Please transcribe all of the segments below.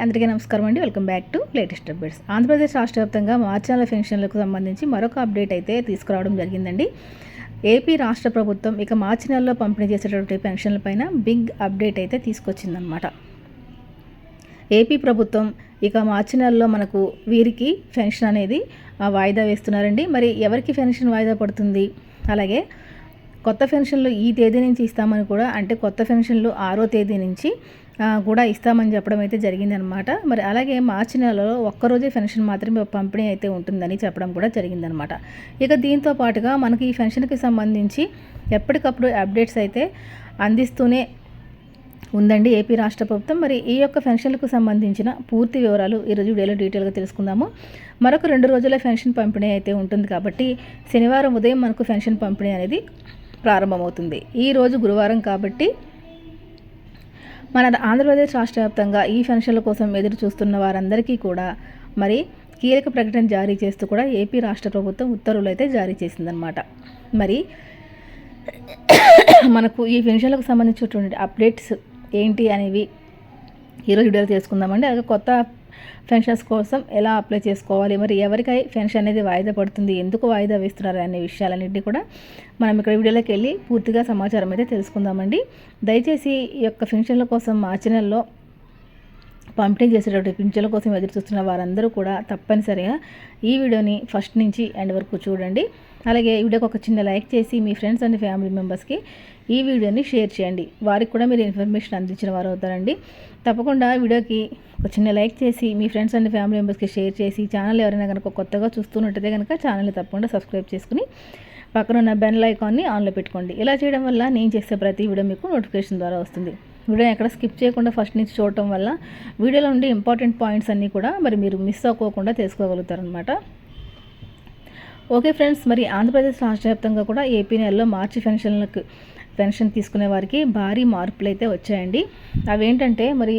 అందరికీ నమస్కారం అండి. Welcome back to latest updates. Andhra Pradesh రాష్ట్ర వ్యాప్తంగా మార్చి నెల పెన్షన్లకు సంబంధించి మరొక అప్డేట్ అయితే తీసుకురావడం జరిగిందండి. ఏపీ రాష్ట్ర ప్రభుత్వం ఇక మార్చి నెలలో పంపిణీ చేసేటటువంటి పెన్షన్లపైన బిగ్ అప్డేట్ అయితే తీసుకొచ్చిందనమాట ఏపీ ప్రభుత్వం ఇక మార్చి నెలలో మనకు వీరికి పెన్షన్ అనేది ఆ, వాయిదా వేస్తున్నారండి. మరి ఎవరికి పెన్షన్ వాయిదా పడుతుంది? అలాగే కొత్త పెన్షన్లు ఈ తేదీ నుంచి ఇస్తామని కూడా అంటే కొత్త పెన్షన్లు ఆరో తేదీ నుంచి కూడా ఇస్తామని చెప్పడం అయితే జరిగిందనమాట. మరి అలాగే మార్చి నెలలో ఒక్కరోజే పెన్షన్ మాత్రమే పంపిణీ అయితే ఉంటుందని చెప్పడం కూడా జరిగిందనమాట. ఇక దీంతో పాటుగా మనకి ఈ పెన్షన్కి సంబంధించి ఎప్పటికప్పుడు అప్డేట్స్ అయితే అందిస్తూనే ఉందండి ఏపీ రాష్ట్ర ప్రభుత్వం. మరి ఈ యొక్క పెన్షన్లకు సంబంధించిన పూర్తి వివరాలు ఈరోజు వీడియోలో డీటెయిల్గా తెలుసుకుందాము. మరొక రెండు రోజుల పెన్షన్ పంపిణీ అయితే ఉంటుంది కాబట్టి శనివారం ఉదయం మనకు పెన్షన్ పంపిణీ అనేది ప్రారంభమవుతుంది. ఈ రోజు గురువారం కాబట్టి మన ఆంధ్రప్రదేశ్ రాష్ట్ర వ్యాప్తంగా ఈ పెన్షన్ల కోసం ఎదురు చూస్తున్న వారందరికీ కూడా మరి కీలక ప్రకటన జారీ చేస్తూ కూడా ఏపీ రాష్ట్ర ప్రభుత్వం ఉత్తర్వులు అయితే జారీ చేసిందనమాట మరి మనకు ఈ పెన్షన్లకు సంబంధించినటువంటి అప్డేట్స్ ఏంటి అనేవి ఈరోజు వీడియోలో తెలుసుకుందామండి అది కొత్త పెన్షన్స్ కోసం ఎలా అప్లై చేసుకోవాలి? మరి ఎవరికై పెన్షన్ అనేది వాయిదా పడుతుంది? ఎందుకు వాయిదా వేస్తున్నారు? అనే విషయాలన్నింటినీ కూడా మనం ఇక్కడ వీడియోలోకి వెళ్ళి పూర్తిగా సమాచారం అయితే తెలుసుకుందామండి. దయచేసి ఈ యొక్క పెన్షన్ల కోసం మార్చి నెలలో పంపిణీ చేసేటటువంటి పింఛన్ల కోసం ఎదురు చూస్తున్న వారందరూ కూడా తప్పనిసరిగా ఈ వీడియోని ఫస్ట్ నుంచి ఎండ్ వరకు చూడండి. అలాగే ఈ వీడియోకి ఒక చిన్న లైక్ చేసి మీ ఫ్రెండ్స్ అండ్ ఫ్యామిలీ మెంబర్స్కి ఈ వీడియోని షేర్ చేయండి. వారికి కూడా మీరు ఇన్ఫర్మేషన్ అందించిన వారు అవుతారండి. తప్పకుండా వీడియోకి ఒక చిన్న లైక్ చేసి మీ ఫ్రెండ్స్ అండ్ ఫ్యామిలీ మెంబర్స్కి షేర్ చేసి ఛానల్ ఎవరైనా కనుక కొత్తగా చూస్తున్నట్టయితే కనుక ఛానల్ని తప్పకుండా సబ్స్క్రైబ్ చేసుకుని పక్కన ఉన్న బెల్ ఐకాన్ని ఆన్లో పెట్టుకోండి. ఇలా చేయడం వల్ల నేను చేసే ప్రతి వీడియో మీకు నోటిఫికేషన్ ద్వారా వస్తుంది. వీడియో ఎక్కడ స్కిప్ చేయకుండా ఫస్ట్ నుంచి చూడటం వల్ల వీడియోలో ఉండే ఇంపార్టెంట్ పాయింట్స్ అన్నీ కూడా మరి మీరు మిస్ అవ్వకుండా తెలుసుకోగలుగుతారనమాట ఓకే ఫ్రెండ్స్ మరి ఆంధ్రప్రదేశ్ రాష్ట్ర వ్యాప్తంగా కూడా ఏపీ నెలలో మార్చి పెన్షన్లకు పెన్షన్ తీసుకునే వారికి భారీ మార్పులు అయితే వచ్చాయండి. అవేంటంటే మరి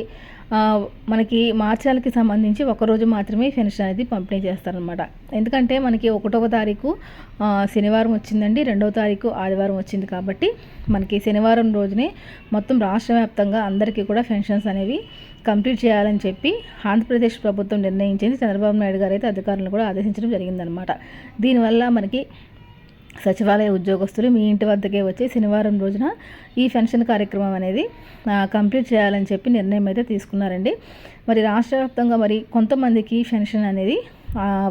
మనకి మార్చాలకి సంబంధించి ఒకరోజు మాత్రమే పెన్షన్ అనేది పంపిణీ చేస్తారనమాట ఎందుకంటే మనకి ఒకటవ తారీఖు శనివారం వచ్చిందండి. రెండవ తారీఖు ఆదివారం వచ్చింది కాబట్టి మనకి శనివారం రోజునే మొత్తం రాష్ట్ర వ్యాప్తంగా అందరికీ కూడా పెన్షన్స్ అనేవి కంప్లీట్ చేయాలని చెప్పి ఆంధ్రప్రదేశ్ ప్రభుత్వం నిర్ణయించింది. చంద్రబాబు నాయుడు గారు అయితే అధికారులను కూడా ఆదేశించడం జరిగిందనమాట దీనివల్ల మనకి సచివాలయ ఉద్యోగస్తులు మీ ఇంటి వద్దకే వచ్చి శనివారం రోజున ఈ పెన్షన్ కార్యక్రమం అనేది కంప్లీట్ చేయాలని చెప్పి నిర్ణయం అయితే తీసుకున్నారండి. మరి రాష్ట్ర వ్యాప్తంగా మరి కొంతమందికి పెన్షన్ అనేది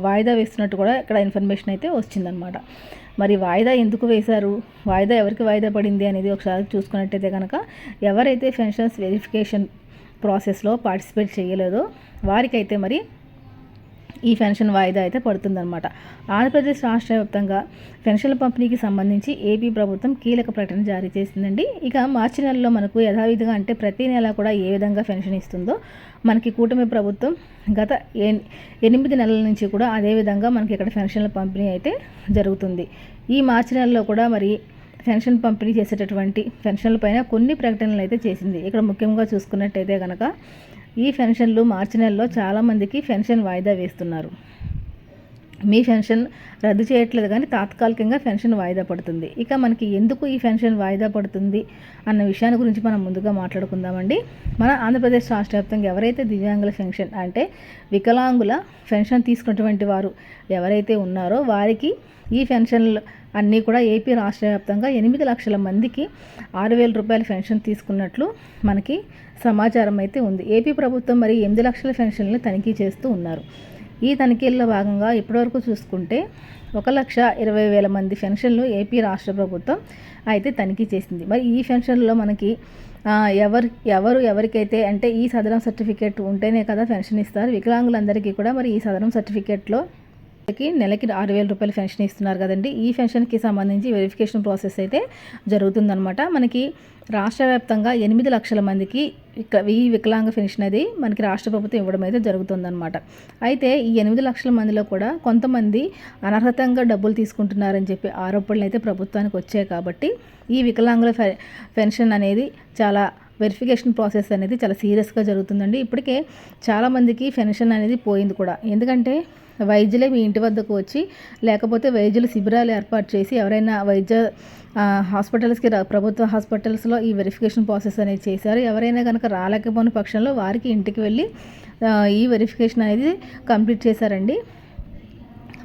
వాయిదా వేస్తున్నట్టు కూడా ఇక్కడ ఇన్ఫర్మేషన్ అయితే వచ్చిందనమాట మరి వాయిదా ఎందుకు వేశారు? వాయిదా ఎవరికి వాయిదా పడింది అనేది ఒకసారి చూసుకున్నట్టయితే కనుక ఎవరైతే పెన్షన్స్ వెరిఫికేషన్ ప్రాసెస్లో పార్టిసిపేట్ చేయలేదో వారికైతే మరి ఈ పెన్షన్ వాయిదా అయితే పడుతుందన్నమాట. ఆంధ్రప్రదేశ్ రాష్ట్ర వ్యాప్తంగా పెన్షన్ల పంపిణీకి సంబంధించి ఏపీ ప్రభుత్వం కీలక ప్రకటన జారీ చేసిందండి. ఇక మార్చి నెలలో మనకు యథావిధిగా అంటే ప్రతి నెల కూడా ఏ విధంగా పెన్షన్ ఇస్తుందో మనకి కూటమి ప్రభుత్వం గత ఎనిమిది నెలల నుంచి కూడా అదే విధంగా మనకి ఇక్కడ పెన్షన్ల పంపిణీ అయితే జరుగుతుంది. ఈ మార్చి నెలలో కూడా మరి పెన్షన్ పంపిణీ చేసేటటువంటి పెన్షన్ల పైన కొన్ని ప్రకటనలు అయితే చేసింది. ఇక్కడ ముఖ్యంగా చూసుకున్నట్టయితే కనుక ఈ పెన్షన్లు మార్చి నెలలో చాలామందికి పెన్షన్ వాయిదా వేస్తున్నారు. మీ పెన్షన్ రద్దు చేయట్లేదు కానీ తాత్కాలికంగా పెన్షన్ వాయిదా పడుతుంది. ఇక మనకి ఎందుకు ఈ పెన్షన్ వాయిదా పడుతుంది అన్న విషయాన్ని గురించి మనం ముందుగా మాట్లాడుకుందామండి. మన ఆంధ్రప్రదేశ్ రాష్ట్ర వ్యాప్తంగా ఎవరైతే దివ్యాంగుల పెన్షన్ అంటే వికలాంగుల పెన్షన్ తీసుకున్నటువంటి వారు ఎవరైతే ఉన్నారో వారికి ఈ పెన్షన్లు అన్నీ కూడా ఏపీ రాష్ట్ర వ్యాప్తంగా ఎనిమిది లక్షల మందికి ఆరు వేల రూపాయల పెన్షన్ తీసుకున్నట్లు మనకి సమాచారం అయితే ఉంది. ఏపీ ప్రభుత్వం మరి ఎనిమిది లక్షల పెన్షన్లు తనిఖీ చేస్తూ ఉన్నారు. ఈ తనిఖీల్లో భాగంగా ఇప్పటివరకు చూసుకుంటే ఒక లక్ష ఇరవై వేల మంది పెన్షన్లు ఏపీ రాష్ట్ర ప్రభుత్వం అయితే తనిఖీ చేసింది. మరి ఈ పెన్షన్లో మనకి ఎవరు ఎవరు ఎవరికైతే అంటే ఈ సదరం సర్టిఫికేట్ ఉంటేనే కదా పెన్షన్ ఇస్తారు. వికలాంగులందరికీ కూడా మరి ఈ సదరం సర్టిఫికేట్లో కి నెలకి ఆరు వేల రూపాయలు పెన్షన్ ఇస్తున్నారు కదండి. ఈ పెన్షన్కి సంబంధించి వెరిఫికేషన్ ప్రాసెస్ అయితే జరుగుతుందనమాట మనకి రాష్ట్ర వ్యాప్తంగా ఎనిమిది లక్షల మందికి ఇక ఈ వికలాంగ పెన్షన్ అది మనకి రాష్ట్ర ప్రభుత్వం ఇవ్వడం అయితే జరుగుతుందన్నమాట. అయితే ఈ ఎనిమిది లక్షల మందిలో కూడా కొంతమంది అనర్హతంగా డబ్బులు తీసుకుంటున్నారని చెప్పి ఆరోపణలు అయితే ప్రభుత్వానికి వచ్చాయి కాబట్టి ఈ వికలాంగుల పె- పెన్షన్ అనేది చాలా వెరిఫికేషన్ ప్రాసెస్ అనేది చాలా సీరియస్గా జరుగుతుందండి. ఇప్పటికే చాలామందికి పెన్షన్ అనేది పోయింది కూడా. ఎందుకంటే వైద్యులే మీ ఇంటి వద్దకు వచ్చి లేకపోతే వైద్యులు శిబిరాలు ఏర్పాటు చేసి ఎవరైనా వైద్య హాస్పిటల్స్కి రా- ప్రభుత్వ హాస్పిటల్స్లో ఈ వెరిఫికేషన్ ప్రాసెస్ అనేది చేశారు. ఎవరైనా కనుక రాలేకపోయిన పక్షంలో వారికి ఇంటికి వెళ్ళి ఈ వెరిఫికేషన్ అనేది కంప్లీట్ చేశారండి.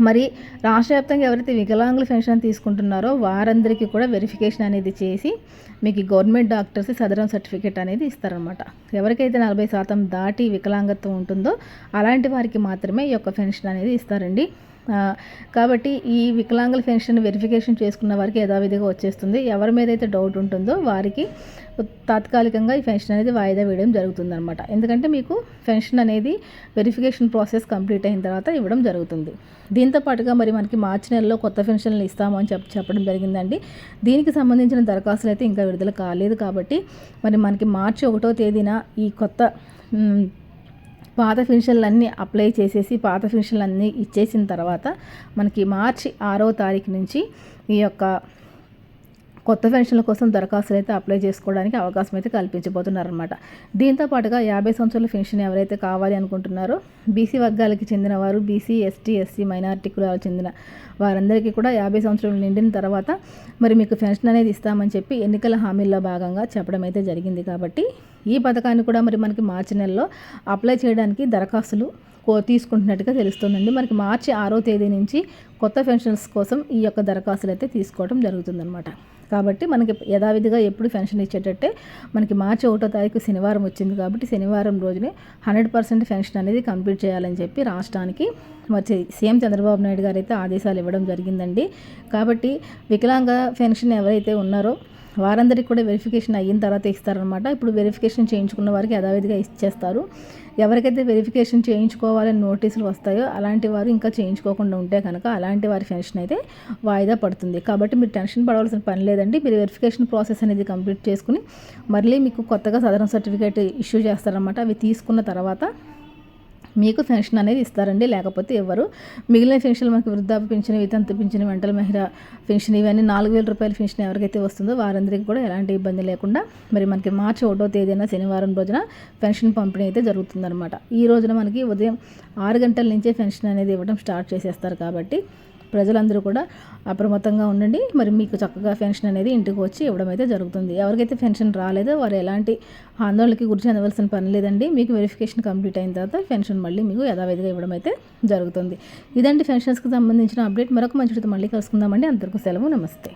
మరి రాష్ట్ర వ్యాప్తంగా ఎవరైతే వికలాంగుల పెన్షన్ తీసుకుంటున్నారో వారందరికీ కూడా వెరిఫికేషన్ అనేది చేసి మీకు గవర్నమెంట్ డాక్టర్స్ సదరం సర్టిఫికేట్ అనేది ఇస్తారనమాట ఎవరికైతే నలభై శాతం దాటి వికలాంగత్వం ఉంటుందో అలాంటి వారికి మాత్రమే ఈ యొక్క పెన్షన్ అనేది ఇస్తారండి. కాబట్టి ఈ వికలాంగుల పెన్షన్ వెరిఫికేషన్ చేసుకున్న వారికి యథావిధిగా వచ్చేస్తుంది. ఎవరి మీద అయితే డౌట్ ఉంటుందో వారికి తాత్కాలికంగా ఈ పెన్షన్ అనేది వాయిదా వేయడం జరుగుతుందన్నమాట. ఎందుకంటే మీకు పెన్షన్ అనేది వెరిఫికేషన్ ప్రాసెస్ కంప్లీట్ అయిన తర్వాత ఇవ్వడం జరుగుతుంది. దీంతో పాటుగా మరి మనకి మార్చి నెలలో కొత్త పెన్షన్లు ఇస్తాము అని చెప్పడం జరిగిందండి. దీనికి సంబంధించిన దరఖాస్తులు అయితే ఇంకా విడుదల కాలేదు కాబట్టి మరి మనకి మార్చి ఒకటో తేదీన ఈ కొత్త పాత పెన్షన్లు అప్లై చేసేసి పాత పెన్షన్లు ఇచ్చేసిన తర్వాత మనకి మార్చి ఆరో తారీఖు నుంచి ఈ యొక్క కొత్త పెన్షన్ల కోసం దరఖాస్తులు అయితే అప్లై చేసుకోవడానికి అవకాశం అయితే కల్పించబోతున్నారనమాట దీంతో పాటుగా యాభై సంవత్సరాల పెన్షన్ ఎవరైతే కావాలి అనుకుంటున్నారో బీసీ వర్గాలకి చెందిన వారు బీసీ ఎస్టీ ఎస్సీ మైనార్టీ కులాలకు చెందిన వారందరికీ కూడా యాభై సంవత్సరాలు నిండిన తర్వాత మరి మీకు పెన్షన్ అనేది ఇస్తామని చెప్పి ఎన్నికల హామీల్లో భాగంగా చెప్పడం అయితే జరిగింది కాబట్టి ఈ పథకాన్ని కూడా మరి మనకి మార్చి నెలలో అప్లై చేయడానికి దరఖాస్తులు కో తీసుకుంటున్నట్టుగా తెలుస్తుందండి. మనకి మార్చి ఆరో తేదీ నుంచి కొత్త పెన్షన్స్ కోసం ఈ యొక్క దరఖాస్తులు అయితే తీసుకోవడం జరుగుతుందన్నమాట. కాబట్టి మనకి యథావిధిగా ఎప్పుడు పెన్షన్ ఇచ్చేటట్టే మనకి మార్చి ఒకటో తారీఖు శనివారం వచ్చింది కాబట్టి శనివారం రోజునే హండ్రెడ్ పర్సెంట్ పెన్షన్ అనేది కంప్లీట్ చేయాలని చెప్పి రాష్ట్రానికి వచ్చి సీఎం చంద్రబాబు నాయుడు గారు అయితే ఆదేశాలు ఇవ్వడం జరిగిందండి. కాబట్టి వికలాంగ పెన్షన్ ఎవరైతే ఉన్నారో వారందరికీ కూడా వెరిఫికేషన్ అయిన తర్వాత ఇస్తారనమాట ఇప్పుడు వెరిఫికేషన్ చేయించుకున్న వారికి యథావిధిగా ఇచ్చేస్తారు. ఎవరికైతే వెరిఫికేషన్ చేయించుకోవాలని నోటీసులు వస్తాయో అలాంటి వారు ఇంకా చేయించుకోకుండా ఉంటే కనుక అలాంటి వారి పెన్షన్ అయితే వాయిదా పడుతుంది. కాబట్టి మీరు టెన్షన్ పడవలసిన పని లేదండి. మీరు వెరిఫికేషన్ ప్రాసెస్ అనేది కంప్లీట్ చేసుకుని మళ్ళీ మీకు కొత్తగా సదరం సర్టిఫికేట్ ఇష్యూ చేస్తారనమాట అవి తీసుకున్న తర్వాత మీకు పెన్షన్ అనేది ఇస్తారండి. లేకపోతే ఇవ్వరు మిగిలిన పెన్షన్లు మనకి వృద్ధాప్య పెన్షన్ వితంతు పెన్షన్ వెంటల మహిళ పెన్షన్ ఇవన్నీ నాలుగు వేల రూపాయల పెన్షన్ ఎవరికైతే వస్తుందో వారందరికీ కూడా ఎలాంటి ఇబ్బంది లేకుండా మరి మనకి మార్చి ఒకటో తేదీన శనివారం రోజున పెన్షన్ పంపిణీ అయితే జరుగుతుందన్నమాట. ఈ రోజున మనకి ఉదయం ఆరు గంటల నుంచే పెన్షన్ అనేది ఇవ్వడం స్టార్ట్ చేసేస్తారు కాబట్టి ప్రజలందరూ కూడా అప్రమత్తంగా ఉండండి. మరి మీకు చక్కగా పెన్షన్ అనేది ఇంటికి వచ్చి ఇవ్వడం అయితే జరుగుతుంది. ఎవరికైతే పెన్షన్ రాలేదో వారు ఎలాంటి ఆందోళనకి గురి చెందవలసిన పని లేదండి. మీకు వెరిఫికేషన్ కంప్లీట్ అయిన తర్వాత పెన్షన్ మళ్ళీ మీకు యథావిధిగా ఇవ్వడం అయితే జరుగుతుంది. ఇదండి పెన్షన్స్కి సంబంధించిన అప్డేట్. మరొక మంచి మళ్ళీ కలుసుకుందామండి. అందరికీ సెలవు. నమస్తే.